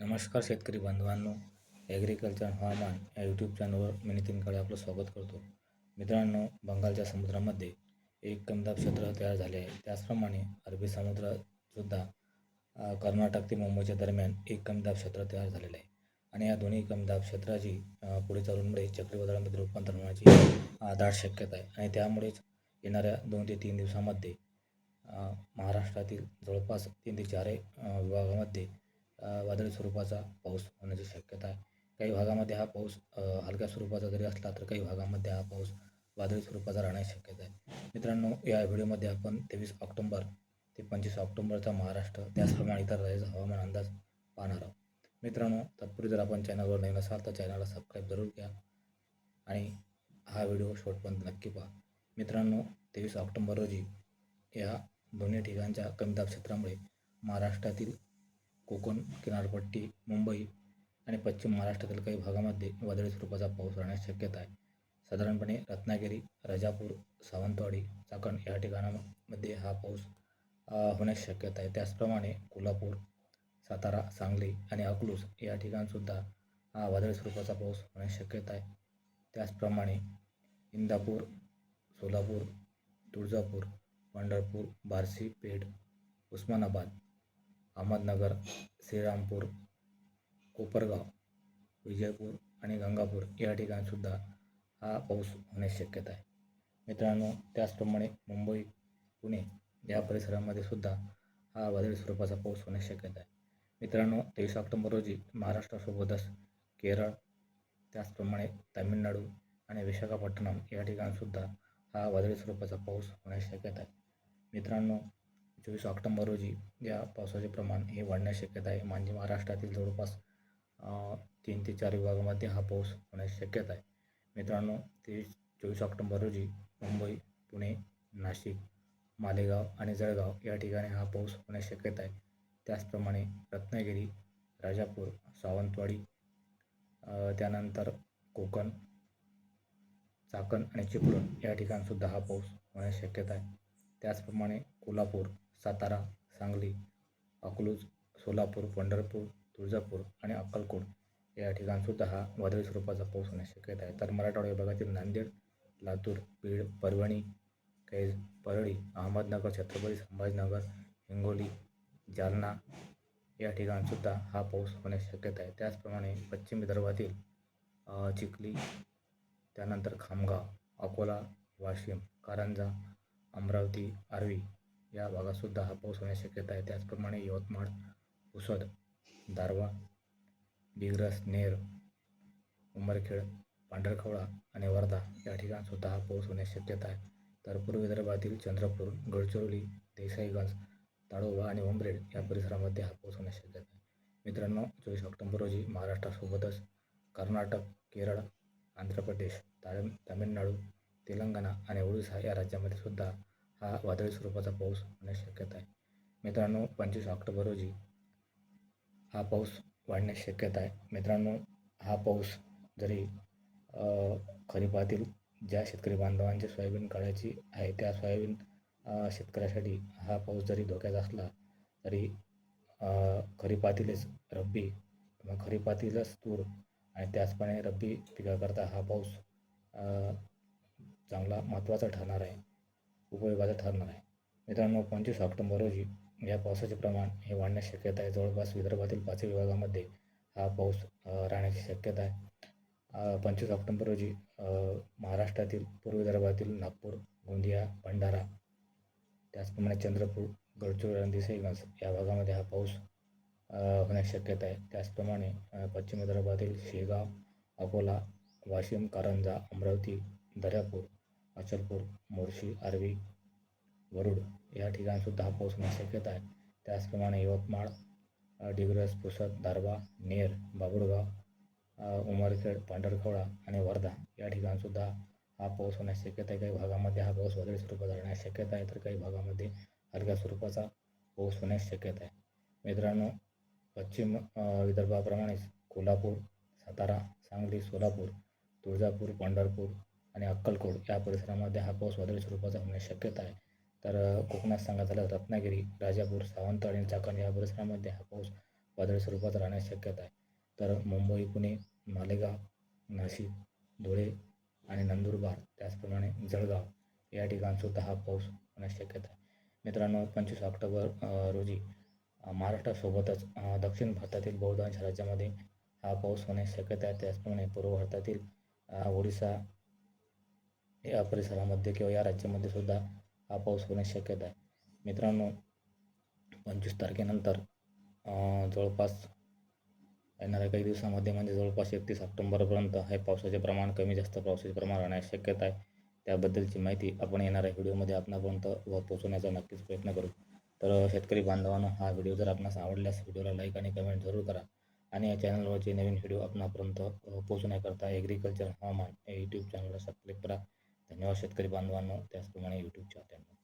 नमस्कार शेतकरी बांधवांनो ॲग्रिकल्चर हवामान या यूट्यूब चॅनलवर मी नितीनकडे आपलं स्वागत करतो. मित्रांनो बंगालच्या समुद्रामध्ये एक कमदाब क्षेत्र तयार झाले आहे. त्याचप्रमाणे अरबी समुद्रातसुद्धा कर्नाटक ते मुंबईच्या दरम्यान एक कमदाब क्षेत्र तयार झालेलं आहे. आणि या दोन्ही कमदाब क्षेत्राची पुढे चालूनमुळे चक्रीवादळामध्ये रूपांतर होण्याची दाट शक्यता आहे. आणि त्यामुळेच येणाऱ्या दोन ते तीन दिवसामध्ये महाराष्ट्रातील जवळपास तीन ते चारही विभागामध्ये वादळी स्वरूपाचा पाऊस होण्याची शक्यता आहे. काही भागामध्ये हा पाऊस हलक्या स्वरूपाचा जरी असला तर काही भागामध्ये हा पाऊस वादळी स्वरूपाचा राहण्याची शक्यता आहे. मित्रांनो या व्हिडिओमध्ये आपण तेवीस ऑक्टोंबर ते पंचवीस ऑक्टोंबरचा महाराष्ट्र त्याचप्रमाणे इतर राज्याचा हवामान अंदाज पाहणार आहोत. मित्रांनो तत्पूर्वी जर आपण चॅनलवर नवीन असाल तर चॅनलला सबस्क्राईब जरूर घ्या आणि हा व्हिडिओ शेवटपर्यंत नक्की पहा. मित्रांनो तेवीस ऑक्टोंबर रोजी या दोन्ही ठिकाणच्या कमीदाब क्षेत्रामुळे महाराष्ट्रातील कोकण किनारपट्टी मुंबई आणि पश्चिम महाराष्ट्रातील काही भागामध्ये वादळी स्वरूपाचा पाऊस राहण्याची शक्यता आहे. साधारणपणे रत्नागिरी राजापूर सावंतवाडी चाकण या ठिकाणामध्ये हा पाऊस होण्याची शक्यता आहे. त्याचप्रमाणे कोल्हापूर सातारा सांगली आणि अकलूज या ठिकाणसुद्धा हा वादळी स्वरूपाचा पाऊस होण्याची शक्यता आहे. त्याचप्रमाणे इंदापूर सोलापूर तुळजापूर पंढरपूर बार्शी पेठ उस्मानाबाद अहमदनगर श्रीरामपूर कोपरगाव विजयपूर आणि गंगापूर या ठिकाणसुद्धा हा पाऊस होण्याची शक्यता आहे. मित्रांनो त्याचप्रमाणे मुंबई पुणे या परिसरामध्ये सुद्धा हा वादळी स्वरूपाचा पाऊस होण्याची शक्यता आहे. मित्रांनो तेवीस ऑक्टोबर रोजी महाराष्ट्रासोबतच केरळ त्याचप्रमाणे तामिळनाडू आणि विशाखापट्टणम या ठिकाणसुद्धा हा वादळी स्वरूपाचा पाऊस होण्याची शक्यता आहे. मित्रांनो चोवीस ऑक्टोंबर रोजी या पावसाचे प्रमाण हे वाढण्याची शक्यता आहे. म्हणजे महाराष्ट्रातील जवळपास तीन ते चार विभागामध्ये हा पाऊस होण्याची शक्यता आहे. मित्रांनो तेवीस चोवीस ऑक्टोंबर रोजी मुंबई पुणे नाशिक मालेगाव आणि जळगाव या ठिकाणी हा पाऊस होण्याची शक्यता आहे. त्याचप्रमाणे रत्नागिरी राजापूर सावंतवाडी त्यानंतर कोकण चाकण आणि चिपळूण या ठिकाणसुद्धा हा पाऊस होण्याची शक्यता आहे. त्याचप्रमाणे कोल्हापूर सातारा सांगली अकलूज सोलापूर पंढरपूर तुळजापूर आणि अक्कलकोट या ठिकाणसुद्धा हा वादळी स्वरूपाचा पाऊस होण्याची शक्यता आहे. तर मराठवाडा विभागातील नांदेड लातूर बीड परभणी कैज परळी अहमदनगर छत्रपती संभाजीनगर हिंगोली जालना या ठिकाणसुद्धा हा पाऊस होण्याची शक्यता आहे. त्याचप्रमाणे पश्चिम विदर्भातील चिखली त्यानंतर खामगाव अकोला वाशिम कारंजा अमरावती आर्वी या भागातसुद्धा हा पाऊस होण्याची शक्यता आहे. त्याचप्रमाणे यवतमाळ पुसद दारवा दिग्रस नेर उमरखेड पांढरखवळा आणि वर्धा या ठिकाणसुद्धा हा पाऊस होण्याची शक्यता आहे. तर पूर्व विदर्भातील चंद्रपूर गडचिरोली देसाईगंज ताडोबा आणि उमरेड या परिसरामध्ये हा पाऊस होण्याची शक्यता आहे. मित्रांनो चोवीस ऑक्टोबर रोजी महाराष्ट्रासोबतच कर्नाटक केरळ आंध्र प्रदेश तामिळ तामिळनाडू तेलंगणा आणि ओडिसा या राज्यामध्ये सुद्धा हा वादळी स्वरूपाचा पाऊस होण्याची शक्यता आहे. मित्रांनो पंचवीस ऑक्टोबर रोजी हा पाऊस वाढण्याची शक्यता आहे. मित्रांनो हा पाऊस जरी खरीपातील ज्या शेतकरी बांधवांची सोयाबीन काढायची आहे त्या सोयाबीन शेतकऱ्यासाठी हा पाऊस जरी धोक्याचा असला तरी खरीपातीलच रब्बी किंवा खरीपातीलच तूर आणि त्याचप्रमाणे रब्बी पिकाकरता हा पाऊस चांगला महत्त्वाचा ठरणार आहे. उपयोगाचा ठरणार आहे. मित्रांनो पंचवीस ऑक्टोबर रोजी या पावसाचे प्रमाण हे वाढण्याची शक्यता आहे. जवळपास विदर्भातील पाचही विभागामध्ये हा पाऊस राहण्याची शक्यता आहे. पंचवीस ऑक्टोबर रोजी महाराष्ट्रातील पूर्व विदर्भातील नागपूर गोंदिया भंडारा त्याचप्रमाणे चंद्रपूर गडचिरोली आणि देसाईगंज या भागामध्ये हा पाऊस होण्याची शक्यता आहे. त्याचप्रमाणे पश्चिम विदर्भातील शेगाव अकोला वाशिम कारंजा अमरावती दर्यापूर अचलपूर मोर्शी आर्वी वरुड या ठिकाणसुद्धा हा पाऊस होण्याची शक्यता आहे. त्याचप्रमाणे यवतमाळ डिग्रस पुसद दारवा नेर बाबुळगाव उमरखेड पांढरखवळा आणि वर्धा या ठिकाणसुद्धा हा पाऊस होण्याची शक्यता आहे. काही भागामध्ये हा पाऊस वादळी स्वरूपाचा राहण्याची शक्यता आहे तर काही भागामध्ये हलक्या स्वरूपाचा पाऊस होण्याची शक्यता आहे. मित्रांनो पश्चिम विदर्भाप्रमाणेच कोल्हापूर सातारा सांगली सोलापूर तुळजापूर पंढरपूर आणि अक्कलकोट या परिसरामध्ये हा पाऊस वादळी स्वरूपाचा होण्याची शक्यता आहे. तर कोकणात सांगायचं झालं रत्नागिरी राजापूर सावंत आणि चाकण या परिसरामध्ये हा पाऊस वादळी स्वरूपात राहण्याची शक्यता आहे. तर मुंबई पुणे मालेगाव नाशिक धुळे आणि नंदुरबार त्याचप्रमाणे जळगाव या ठिकाणसुद्धा हा पाऊस होण्याची शक्यता आहे. मित्रांनो पंचवीस ऑक्टोबर रोजी महाराष्ट्रासोबतच दक्षिण भारतातील बहुतांश राज्यामध्ये हा पाऊस होण्याची शक्यता आहे. त्याचप्रमाणे पूर्व भारतातील ओडिसा या परिसरामध्ये किंवा या राज्यामध्ये सुद्धा हा पाऊस होण्याची शक्यता आहे. मित्रांनो पंचवीस तारखेनंतर जवळपास येणाऱ्या काही दिवसामध्ये म्हणजे जवळपास एकतीस ऑक्टोंबरपर्यंत हे पावसाचे प्रमाण कमी जास्त पावसाचे प्रमाण राहण्याची शक्यता आहे. त्याबद्दलची माहिती आपण येणाऱ्या व्हिडिओमध्ये आपणापर्यंत व पोहोचवण्याचा नक्कीच प्रयत्न करू. तर शेतकरी बांधवांनो हा व्हिडिओ जर आपणास आवडल्यास व्हिडिओला लाईक आणि कमेंट जरूर करा आणि या चॅनलवरचे नवीन व्हिडिओ आपणापर्यंत अ, पोहोचण्याकरता ॲग्रिकल्चर हवामान या यूट्यूब चॅनलला सबस्क्राईब करा. धन्यवाद शेतकरी बांधवांनो त्याचप्रमाणे यूट्यूब चाहत्यांनो